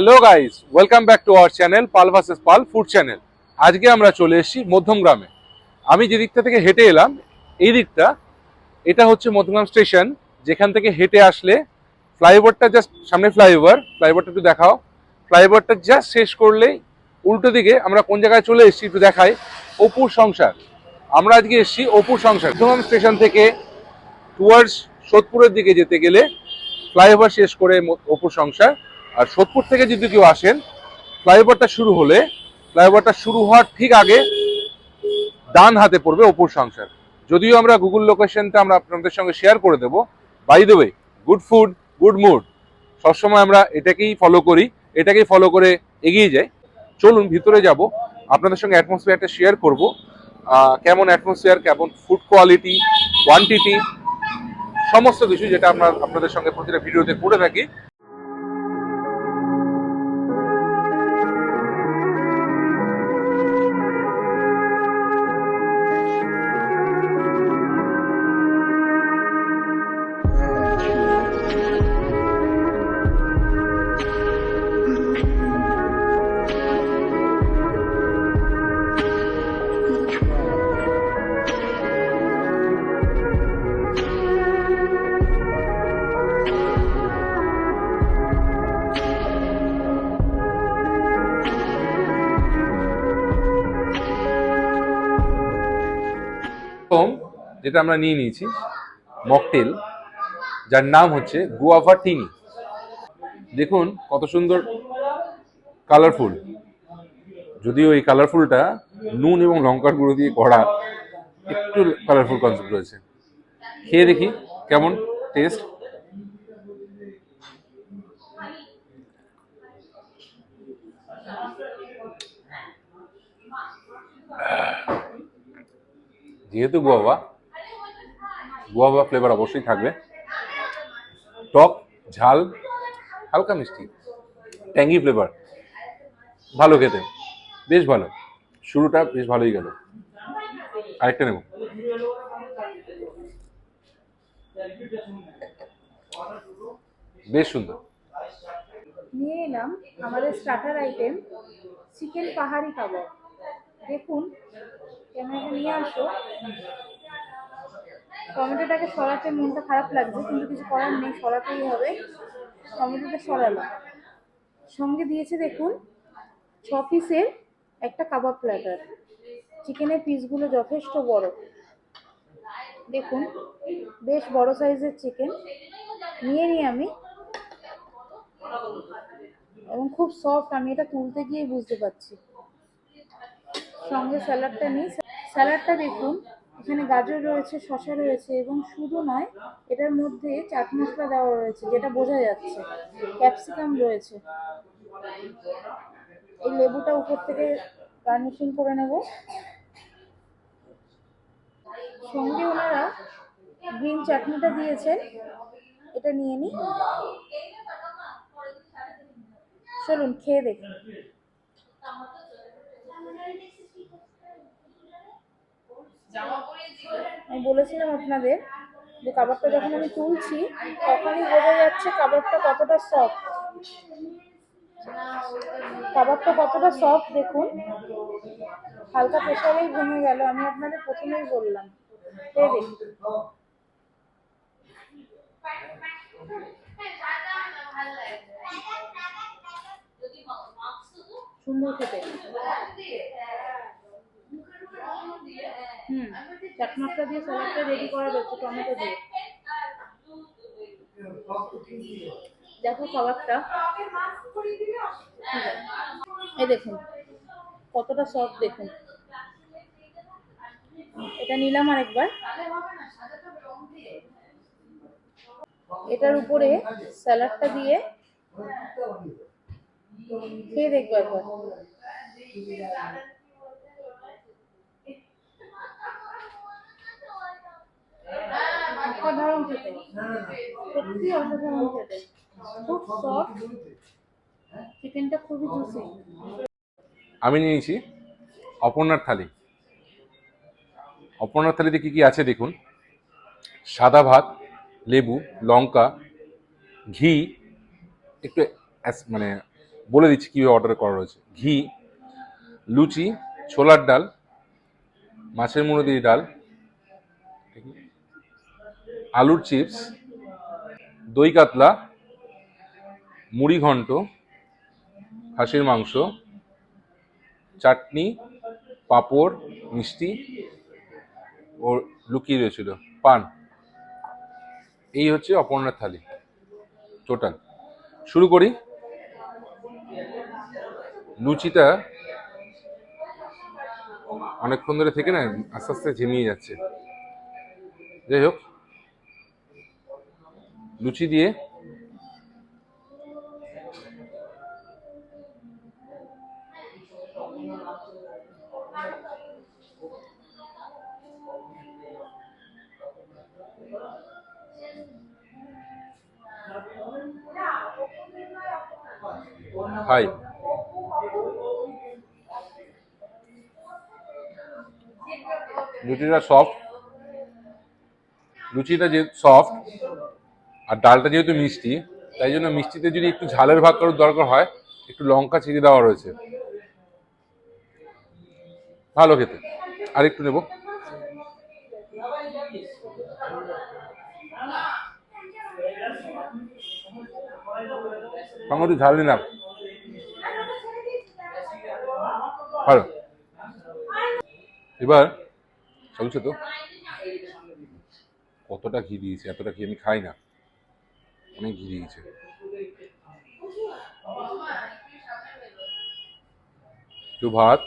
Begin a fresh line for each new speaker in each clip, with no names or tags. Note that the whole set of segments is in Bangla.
Hello guys welcome back to our channel Pal versus Pal food channel আজকে আমরা চলে এসেছি মধ্যম গ্রামে আমি যে দিকটা থেকে হেঁটে এলাম, এই দিকটা, এটা হচ্ছে মধ্যমগ্রাম স্টেশন, যেখান থেকে হেঁটে আসলে ফ্লাইওভারটা জাস্ট সামনে ফ্লাইওভার, ফ্লাইওভারটা একটু দেখাও। ফ্লাইওভারটা জাস্ট শেষ করলেই উল্টো দিকে আমরা কোন জায়গায় চলে এসেছি একটু দেখাই, অপুর সংসার। আমরা আজকে এসেছি অপুর সংসার। মধ্যমগ্রাম স্টেশন থেকে টুয়ার্ডস সোদপুরের দিকে যেতে গেলে ফ্লাইওভার শেষ করে অপুর সংসার। আর সোদপুর থেকে যদি কেউ আসেন, ফ্লাইওভারটা শুরু হলে, ফ্লাইওভারটা শুরু হওয়ার ঠিক আগে ডান হাতে পড়বে অপুর সংসার। যদিও আমরা গুগল লোকেশনটা আমরা আপনাদের সঙ্গে শেয়ার করে দেবো। By the way good food good mood সবসময় আমরা এটাকেই ফলো করি, এটাকেই ফলো করে এগিয়ে যাই। চলুন, ভিতরে যাব। আপনাদের সঙ্গে অ্যাটমসফিয়ারটা শেয়ার করব। কেমন অ্যাটমসফিয়ার কেমন ফুড কোয়ালিটি কোয়ান্টিটি সমস্ত কিছু যেটা আমরা আপনাদের সঙ্গে প্রতিটা ভিডিওতে করে থাকি। যেটা আমরা নিয়ে নিয়েছি, মকটেল, যার নাম হচ্ছে গুয়াভা টিনি দেখুন কত সুন্দর কালারফুল যদিও এই কালারফুলটা নুন এবং লঙ্কার গুঁড়ো দিয়ে করা একটু কালারফুল কনসেপ্ট রয়েছে। খেয়ে দেখি কেমন টেস্ট যেহেতু গুয়াভা গুয়াভা ফ্লেভার অবশ্যই থাকবে। টক, ঝাল, হালকা মিষ্টি ট্যাঙ্গি ফ্লেভার ভালো খেতে, বেশ ভালো। শুরুটা বেশ ভালোই গেল। আরেকটা নেব। বেশ সুন্দর।
নিয়ে এলাম আমাদের স্টার্টার আইটেম চিকেন পাহাড়ি কাবাব দেখুন ক্যামেরাটা নিয়ে আসো। টমেটোটাকে সরাতে মনটা খারাপ লাগছে, কিন্তু কিছু করার নেই, সরাতেই হবে। টমেটোটা সরালাম। সঙ্গে দিয়েছে দেখুন, ছ পিসের একটা কাবাব প্ল্যাটার চিকেনের পিসগুলো যথেষ্ট বড়। দেখুন, বেশ বড় সাইজের চিকেন। নিয়ে নিই আমি। এবং খুব সফট আমি এটা তুলতে গিয়ে বুঝতে পারছি। সঙ্গে স্যালাডটা নিই। স্যালাডটা দেখুন এখানে গাজর রয়েছে, শসা রয়েছে এবং শুধু নয়, এটার মধ্যে চাট মশলা দেওয়া রয়েছে, যেটা বোঝা যাচ্ছে। ক্যাপসিকাম রয়েছে। এই লেবুটা উপর থেকে গার্নিশিং করে নেব। সঙ্গে ওনারা গ্রিন চাটনিটা দিয়েছেন। এটা নিয়ে নিই। চলুন, খেয়ে দেখুন আমি বলেছিলাম আপনাদের যে কাবাবটা যখন আমি তুলছি, তখনই বোঝা যাচ্ছে কাবাবটা কতটা সফট কাবাবটা কতটা সফট দেখুন। হালকা প্রেশারেই ভেঙে গেল, আমি আপনাদের প্রথমেই বললাম। সুন্দর খেতে হুম চাট মশলা দিয়ে স্যালাডটা রেডি করা রয়েছে, টমেটো দিয়ে। দেখো খাবারটা এই দেখুন, কতটা সফট দেখুন। এটা নিলাম আরেকবার। এটার উপরে স্যালাডটা দিয়ে খেয়ে দেখব একবার। অসাধারণ খেতে। সত্যি অসাধারণ খেতে। খুব সফট চিকেনটা খুবই জুসি
আমি নিয়েছি অপর্ণার থালি। অপর্ণার থালিতে কি কি আছে দেখুন? সাদা ভাত, লেবু, লঙ্কা, ঘি। একটু মানে বলে দিচ্ছি কীভাবে অর্ডার করা রয়েছে। ঘি, লুচি, ছোলার ডাল, মাছের মুড়ো দিয়ে ডাল আলুর চিপস, দই কাতলা, মুড়ি ঘন্ট, খাসির মাংস, চাটনি, পাঁপড়, মিষ্টি ও লুকিয়ে রয়েছিল। পান। এই হচ্ছে অপর্ণার থালি। টোটাল। শুরু করি। লুচিটা অনেকক্ষণ ধরে থেকে না, আস্তে আস্তে ঝিমিয়ে যাচ্ছে। যাই হোক। লুচি দিয়ে। খাই লুচিটা সফট লুচিটা যে সফট আর ডালটা যেহেতু মিষ্টি, তাই জন্য মিষ্টিতে যদি একটু ঝালের ভাগ করার দরকার হয়, একটু লঙ্কা ছিঁড়ে দেওয়া রয়েছে। ভালো খেতে। আর একটু নেব। একটু ঝাল নিলাম। ভালো। এবার, চলছে তো। কতটা ঘি দিয়েছে, এতটা ঘি আমি খাই না। অনেক ঘি দিয়েছে একটু ভাত।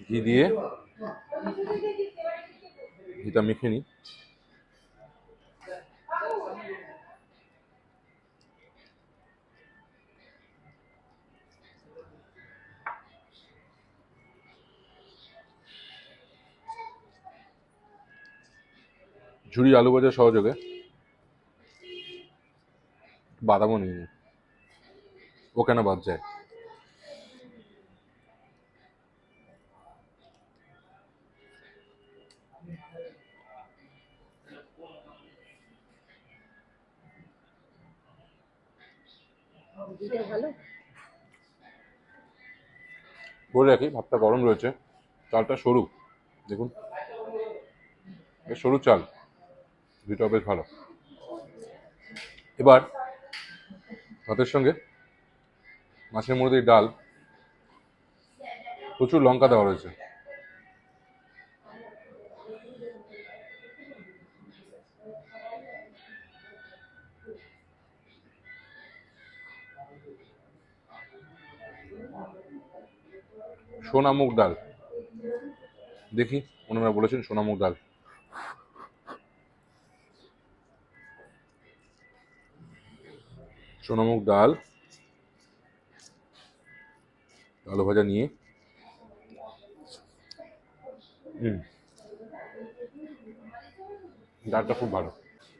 ঘি দিয়ে। ঘিটা মেখে নিই ঝুড়ি আলু ভাজা সহযোগে বাদামও নিয়ে নিই। ও কেন বাদ যায়? বলে রাখি, ভাতটা গরম রয়েছে। চালটা সরু। দেখুন। সরু চাল। দুটো বেশ ভালো। এবার ভাতের সঙ্গে মাছের মুড়ি দিয়ে ডাল। প্রচুর লঙ্কা দেওয়া রয়েছে। সোনামুখ ডাল। দেখি, ওনারা বলেছেন সোনামুখ ডাল। সোনামুখ ডাল আলু ভাজা নিয়ে। হুম। ডালটা খুব ভালো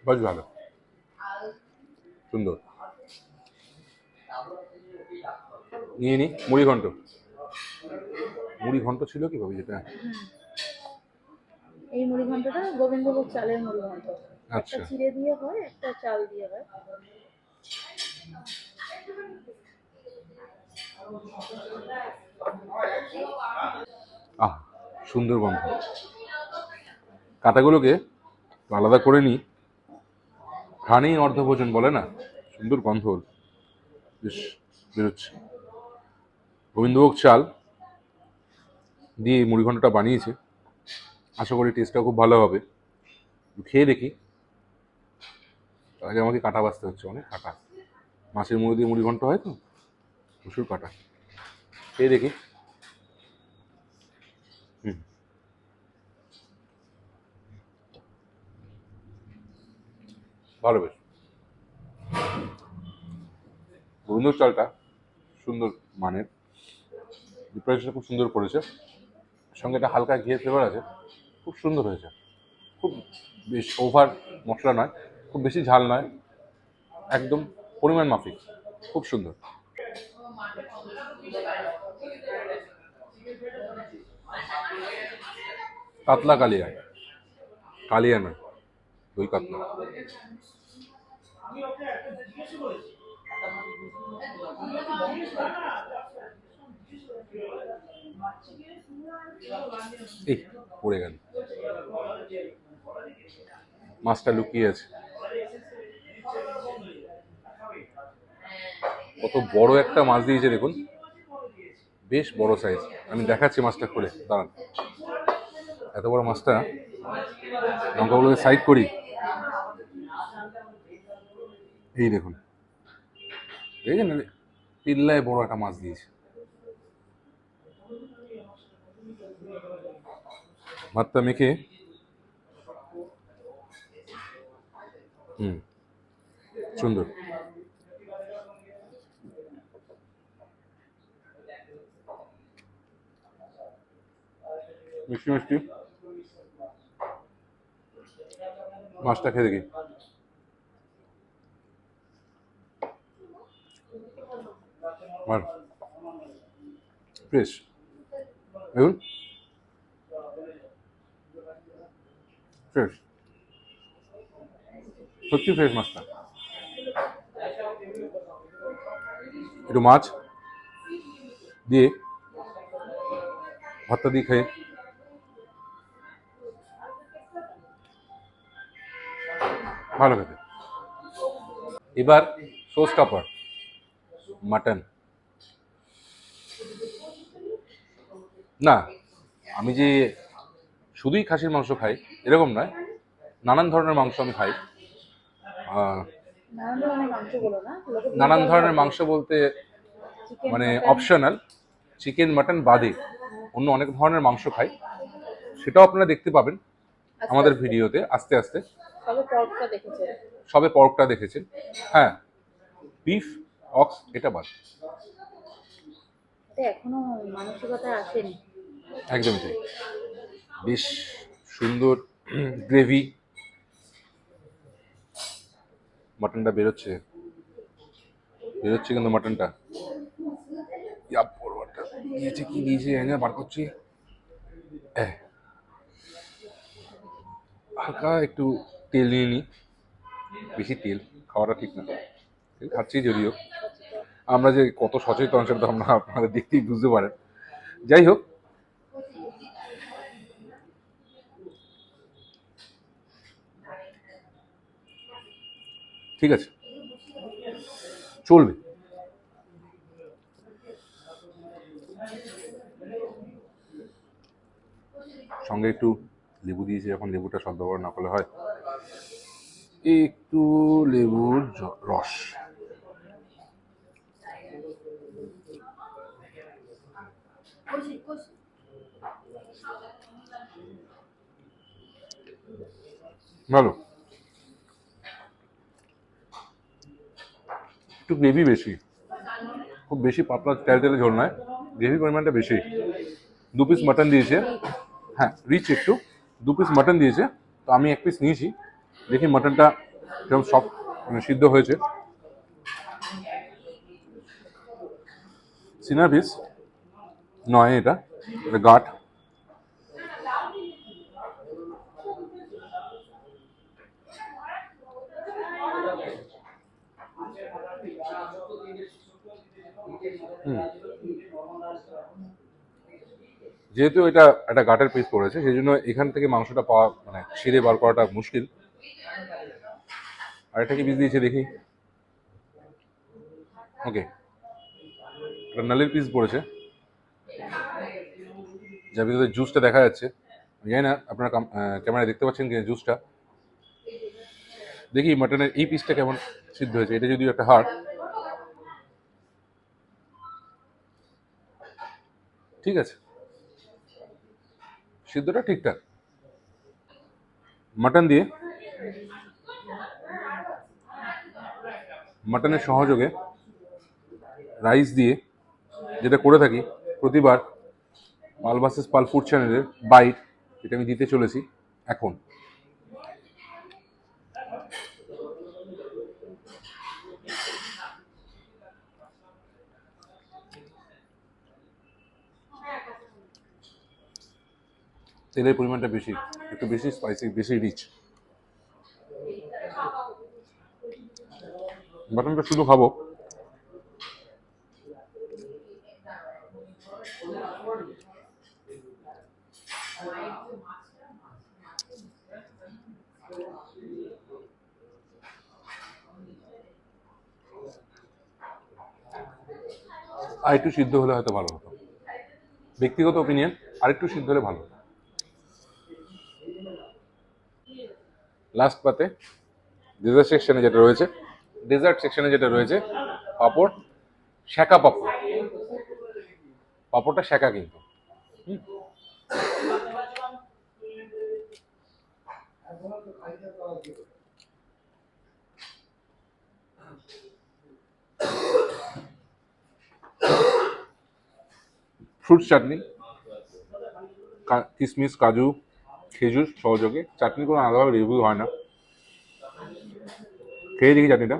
বেশ ভালো। সুন্দর। নিয়ে নি মুড়ি ঘন্ট। মুড়ি ঘন্ট ছিল কি ভাবি যেটা?
এই মুড়ি ঘন্টটা গোবিন্দভোগ চালের মুড়ি ঘন্ট।
আচ্ছা।
চিড়ে দিয়ে হয় একটা চাল দিয়ে হয়।
আহ, সুন্দর গন্ধ। কাটাগুলোকে আলাদা করে নিই। ঘ্রাণেই অর্ধভোজন বলে না, সুন্দর গন্ধ বেশ, বেরোচ্ছে। গোবিন্দভোগ চাল দিয়ে এই মুড়িঘণ্টটা বানিয়েছে। আশা করি টেস্টটা খুব ভালো হবে। খেয়ে দেখি। আগে আমাকে কাটা বাঁচতে হচ্ছে, অনেক কাটা। মাছের মুড়ি দিয়ে মুড়িঘণ্ট হয় তো? প্রচুর কাটা। খেয়ে দেখি। হুম। ভালো বেশ। গোবিন্দর চালটা সুন্দর মানের। প্রিপারেশনটা খুব সুন্দর করেছে। সঙ্গে একটা হালকা ঘিয়ের ফ্লেভার আছে। খুব সুন্দর হয়েছে। খুব বেশ ওভার মশলা নয়, খুব বেশি ঝাল নয়। একদম পরিমাণ মাফিক। খুব সুন্দর। কাতলা কালিয়া কালিয়া না দই কাতলা। পড়ে গেল। মাছটা লুকিয়ে আছে। কত বড় একটা মাছ দিয়েছে দেখুন। বেশ বড় সাইজ আমি দেখাচ্ছি মাছটা খুলে, দাঁড়ান। এত বড় মাছটা লঙ্কাগুলোকে সাইড করি। এই দেখুন। দেখেছেন? পিল্লায় বড় একটা মাছ দিয়েছে। ভাতটা মেখে, হুম, সুন্দর। মিষ্টি মিষ্টি। মাছটা খেয়ে দেখি। ফ্রেশ। দেখুন। ফ্রেশ। সত্যি ফ্রেশ মাছটা। একটু মাছ দিয়ে ভাতটা দিয়ে খেয়ে ভালো খেতে। এবার সোস কাপড় মাটন। না, আমি যে শুধুই খাসির মাংস খাই, এরকম নয়। নানান ধরনের মাংস আমি খাই।
নানান ধরনের মাংস
বলতে মানে অপশনাল চিকেন মাটন বাদে অন্য অনেক ধরনের মাংস খাই। সেটাও আপনারা দেখতে পাবেন। আমাদের ভিডিওতে আস্তে আস্তে।
পর্কটা দেখেছে।
সবে পর্কটা দেখেছেন হ্যাঁ বিফ অক্স এটা বাদ।
এখনও মানসিকতা আসেনি।
একদমই তাই। বেশ সুন্দর গ্রেভি মাটনটা বেরোচ্ছে। বেরোচ্ছে কিন্তু মাটনটা। দিয়েছে কি দিয়েছে বার করছি। এহ। হালকা একটু তেল নিয়ে নিই। বেশি তেল খাওয়াটা ঠিক না। তেল খাচ্ছি যদিও। আমরা যে কত সচেতন সেটা আমরা আপনারা দেখতেই বুঝতে পারেন। যাই হোক। ঠিক আছে। চলবে। সঙ্গে একটু লেবু দিয়েছি এখন লেবুটা সব ব্যবহার না করলে হয়। একটু লেবুর রস। ভালো। একটু গ্রেভি বেশি। খুব বেশি পাতলা তেল তেলে ঝোল নয়। গ্রেভি পরিমাণটা বেশি। দু পিস মাটন দিয়েছে। হ্যাঁ রিচ একটু। দু পিস মাটন দিয়েছে, তো আমি এক পিস নিয়েছি। দেখি মাটনটা যেরকম সব মানে সিদ্ধ হয়েছে। সিনার পিস নয় এটা এটা গাট। হুম। যেহেতু এটা একটা গাটের পিস পড়েছে সেই জন্য এখান থেকে মাংসটা পাওয়া মানে ছিঁড়ে বার করাটা মুশকিল। আর এটা কি পিস দিয়েছে দেখি? ওকে এটা নালের পিস পড়েছে। যার ভিতরে জুসটা দেখা যাচ্ছে। জানি না, আপনারা ক্যামেরায় দেখতে পাচ্ছেন কি জুসটা দেখি মাটনের এই পিসটা কেমন সিদ্ধ হয়েছে, এটা যদিও একটা হাড়। ঠিক আছে। সিদ্ধটা ঠিকঠাক। মাটন দিয়ে? মাটনের সহযোগে রাইস দিয়ে যেটা করে থাকি, প্রতিবার পাল ভার্সেস পাল ফুড চ্যানেলের বাইট, এটা আমি দিতে চলেছি এখন। তেলের পরিমাণটা বেশি, একটু বেশি স্পাইসি বেশি রিচ মাটনটা শুধু খাব। আর একটু সিদ্ধ হলে হয়তো ভালো হতো। ব্যক্তিগত ওপিনিয়ন আর একটু সিদ্ধ হলে ভালো হতো। লাস্ট পাতে ডেজার্ট সেকশনে যেটা রয়েছে ডেজার্ট সেকশনে যেটা রয়েছে, পাপড় শ্যাকা পাপড় পাপড়টা শ্যাকা কিন্তু। ফ্রুট চাটনি কিশমিশ কাজু খেজুর সহযোগে চাটনি কোনো আলাদাভাবে রিভিউ হয় না। খেয়ে দেখি চাটনিটা।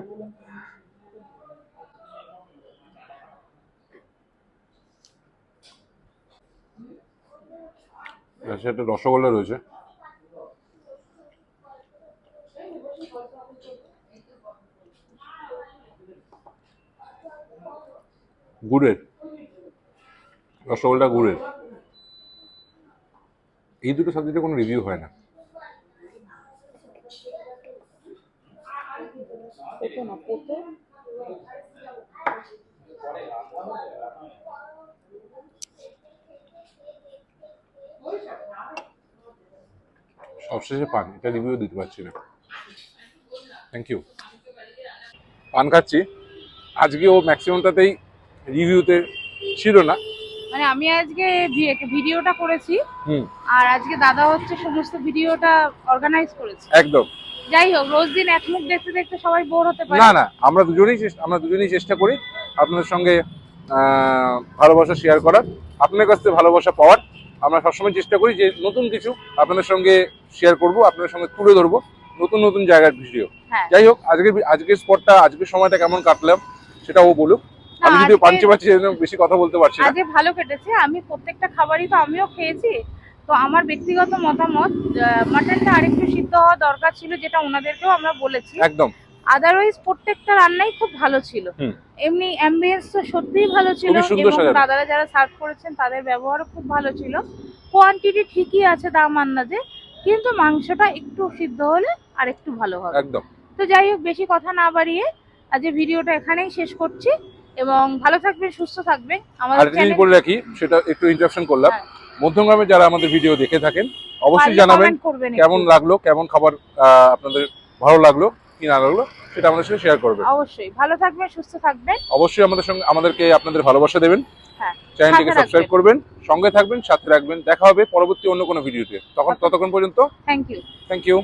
আচ্ছা একটা রসগোল্লা রয়েছে। গুড়ের। রসগোল্লা গুড়ের। এই দুটো সাবজেক্টে কোনো রিভিউ হয় না। সবশেষে পান এটা রিভিউ দিতে পারছি না। থ্যাংক ইউ পান খাচ্ছি। আজকে ও ম্যাক্সিমামটাতেই রিভিউতে ছিল না।
মানে আমি আজকে ভিডিওটা করেছি।
হুম।
আর আজকে দাদা হচ্ছে সমস্ত ভিডিওটা অর্গানাইজ করেছে।
একদম।
যাই হোক রোজ দিন এক মুখ দেখতে দেখতে সবাই বোর হতে পারে।
না না আমরা দুজনেই আমরা দুজনেই চেষ্টা করি আপনাদের সঙ্গে ভালোবাসা শেয়ার করার। আপনাদের কাছ থেকে ভালোবাসা পাওয়ার। আমরা সবসময় চেষ্টা করি যে নতুন কিছু আপনাদের সঙ্গে শেয়ার করব আপনাদের সঙ্গে তুলে ধরবো নতুন নতুন জায়গার ভিডিও।
হ্যাঁ।
যাই হোক আজকের আজকের স্পটটা আজকের সময়টা কেমন কাটলাম সেটা ও বলুক আমি যদি
আজকে-
পাঞ্চে পাচ্ছি বেশি কথা বলতে পারছি
আজকে ভালো কেটেছে। আমি প্রত্যেকটা খাবারই তো আমিও খেয়েছি। তো আমার ব্যক্তিগত মতামত মাটনটা আরেকটু সিদ্ধ হওয়া দরকার ছিল যেটা ওনাদেরকেও আমরা বলেছি।
একদম।
আদারওয়াইজ প্রত্যেকটা রান্নাই খুব ভালো ছিল। এমনি অ্যাম্বিয়েন্স তো সত্যিই ভালো ছিল এবং দাদারা যারা সার্ভ করেছেন তাদের ব্যবহারও খুব ভালো ছিল। কোয়ান্টিটি ঠিকই আছে দাম আন্দাজে কিন্তু মাংসটা একটু সিদ্ধ হলে আর একটু ভালো হবে।
একদম।
তো যাই হোক বেশি কথা না বাড়িয়ে আজকে ভিডিওটা এখানেই শেষ করছি এবং ভালো থাকবেন সুস্থ থাকবেন। আমাদের চ্যানেল
বলে রাখি সেটা একটু ইন্টারাকশন করলাম।
হ্যাঁ।
মধ্যমগ্রামে যারা আমাদের ভিডিও দেখে থাকেন অবশ্যই জানাবেন কেমন লাগল কেমন খাবার আপনাদের ভালো লাগল কি না লাগল সেটা আমাদের সঙ্গে শেয়ার করবেন।
অবশ্যই। ভালো থাকবেন সুস্থ থাকবেন।
অবশ্যই আমাদের সঙ্গে আমাদেরকে আপনাদের ভালোবাসা দেবেন।
হ্যাঁ
চ্যানেলটিকে সাবস্ক্রাইব করবেন সঙ্গে থাকবেন সাথে রাখবেন। দেখা হবে পরবর্তী অন্য কোনো ভিডিওতে তখন ততক্ষণ পর্যন্ত
থ্যাংক ইউ
থ্যাংক ইউ